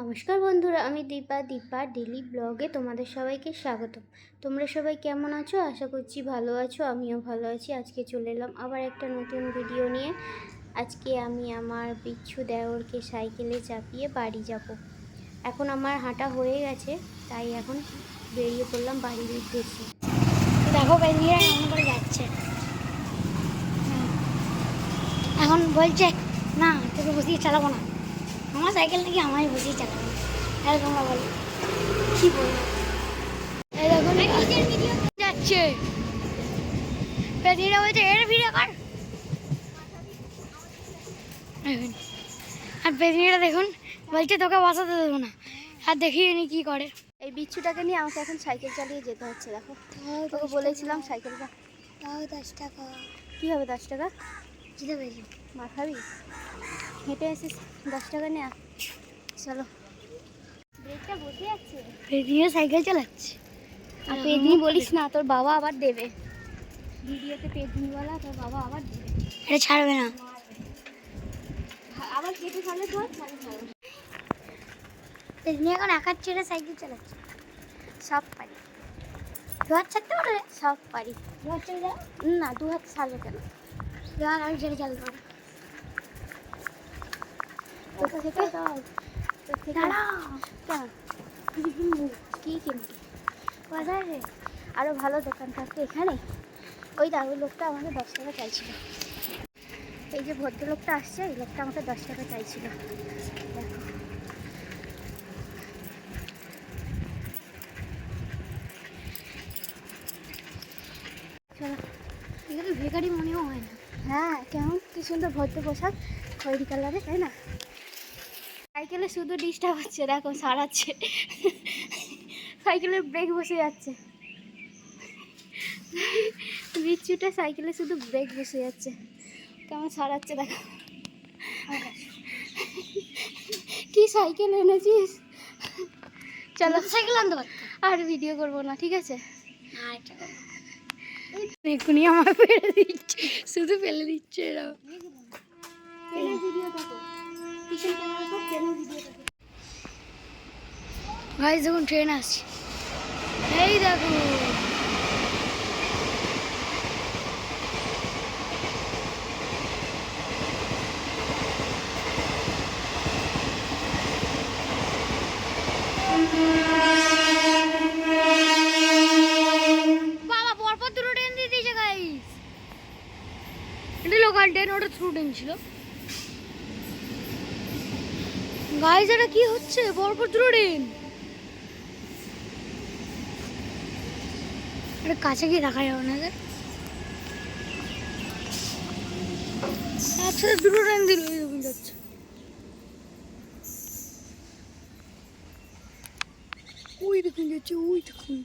নমস্কার বন্ধুরা, আমি দীপা। দীপা ডেলি ব্লগে তোমাদের সবাইকে স্বাগত তোমরা সবাই কেমন আছো? আশা করছি ভালো আছো, আমিও ভালো আছি। আজকে চলে এলাম আবার একটা নতুন ভিডিও নিয়ে। আজকে আমি আমার বিচ্ছু দেওরকে সাইকেলে চাপিয়ে বাড়ি যাব। এখন আমার হাঁটা হয়ে গেছে, তাই এখন বেরিয়ে পড়লাম বাড়ির উদ্দেশ্যে। দেখো করে যাচ্ছে। এখন বলছে, না, তোকে বসিয়ে চালাবো না। আমার সাইকেল থেকে আমায় বসিয়ে চালাবো তাহলে তোমরা বলো কি বলব? যাচ্ছে। বলছে এর ভিডিও কর? আর দেখুন বলছে তোকে বসাতে দেবো না। আর দেখিয়ে নি কি করে। এই বিচ্ছুটাকে নিয়ে আমাকে এখন সাইকেল চালিয়ে যেতে হচ্ছে দেখো। তোকে বলেছিলাম সাইকেলটা। তাও দশ টাকা। কী হবে দশ টাকা? মার খাবি? হেঁটে এসিস দশ টাকা নেয়া। চলো। ব্রেকটা বসে যাচ্ছে পেটিয়ে সাইকেল চালাচ্ছে। আর পেদনি বলিস না তোর বাবা আবার দেবে। ভিডিওতে পেদনিওয়ালা তোর বাবা আবার দেবে। এটা ছাড়বে না। আবার কেটে ফেলে ধর। পেটিয়ে এখন একার ছেড়ে সাইকেল চালাচ্ছে। সব পারি। দু হাত ছাড়তে পারে সব পারি। দু হাত না দু হাত ছাড়বে কেন? থেকে দাঁড়াও কেন কি কিনবি বাজারে আরও ভালো দোকান থাকতো এখানে। ওই দা ওই লোকটা আমাকে দশ টাকা চাইছিল। এই যে ভদ্রলোকটা আসছে এই লোকটা আমাকে দশ টাকা চাইছিল। দেখো। চলো। এখানে বেকারি মনেও হয় না। হ্যাঁ কেমন? কি সুন্দর ভদ্র পোশাক খয়েরি কালারে তাই না? সাইকেলে শুধু ডিস্টার্ব হচ্ছে দেখো সারাচ্ছে। সাইকেলের ব্রেক বসে যাচ্ছে। বিচ্ছুটা সাইকেলে শুধু ব্রেক বসে যাচ্ছে। কেমন সারাচ্ছে দেখো। কি সাইকেল এনেছিস? চলো। সাইকেল আনতে আর ভিডিও করব না ঠিক আছে? আচ্ছা এক্ষুনি আমার ফেলে দিচ্ছে শুধু ফেলে দিচ্ছে এরা। ভাই যখন ট্রেন আসছে। এই দেখো বাবা পরপর দুটো ট্রেন দিয়ে দিয়েছে গাইস ট্রেন ওটা থ্রু ছিল। গাইস এটা কি হচ্ছে? পরপর দুটো ট্রেন এটা কাছে গিয়ে দেখা যাবে না একসাথে দুটো ট্রেন দিল এরকম যাচ্ছে। ওই দেখুন যাচ্ছে, ওই দেখুন।